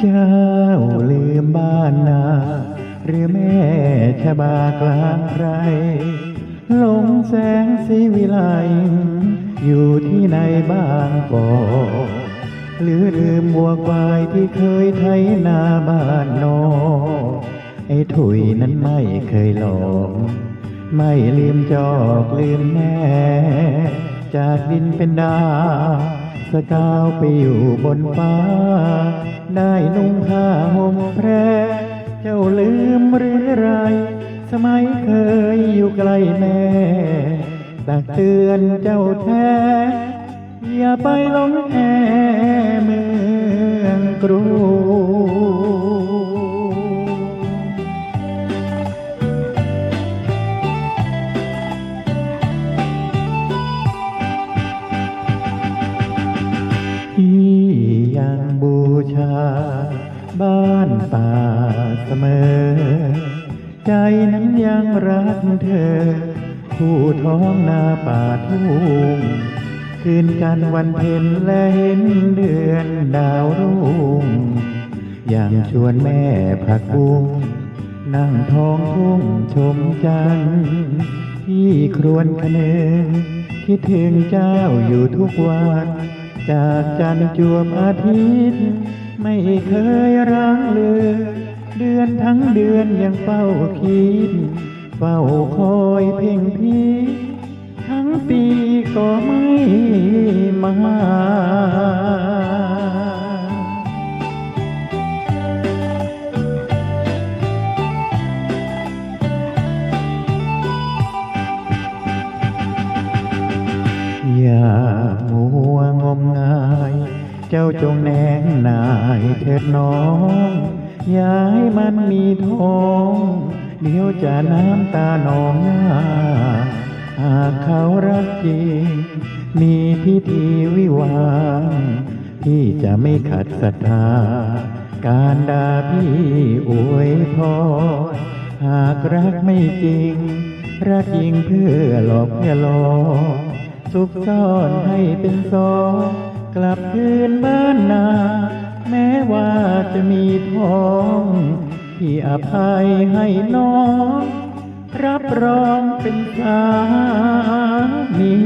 เจ้าลืมบ้านนา หรือแม่ชะบากลางไพรลงแสงสีวิไลอยู่ที่ในบ้านก่อหรือลืมวัวควายที่เคยไถนาบ้านนอไอ้ถุยนั้นไม่เคยหลอกไม่ลืมจอกลืมแม่จากดินเป็นดาว สกาวไปอยู่บนฟ้า ได้นุ่งผ้าห่มแพร เจ้าลืมหรือไร สมัยเคยอยู่ใกล้แม่ตักเตือนเจ้าแท้ อย่าไปหลงแอเมืองกรุง ชา บ้านป่าเสมอ ใจนั้นยังรักเธอ ผู้ท้องนาป่าทุ่งคืนกันวันเพ็ญและเห็นเดือนดาวรุ่งยังชวนแม่ผักบุ้งนั่งท้องทุ่งชมจันทร์ที่ครวนคะเนคิดถึงเจ้าอยู่ทุกวัน จากจันจวบอาทิตย์ ไม่เคยร้างเลือ เดือนทั้งเดือนยังเฝ้าคิด เฝ้าคอยเพ่งพีทั้งปีก็ไม่มา มงาย เจ้าจงแนงนายเถิดน้องอย่าให้มันมีทองเดี๋ยวจะน้ำตาหนองหน้าหากเขารักจริง มีพิธีวิวาห์พี่จะไม่ขัดศรัทธา การด่าพี่อวยพรหากรักไม่จริง รักจริงเพื่อหลอกเพื่อหลอก สุกซ่อนให้เป็นสองกลับคืนบ้านนา แม้ว่าจะมีท้องที่อภัยให้น้อง รับรองเป็นสามี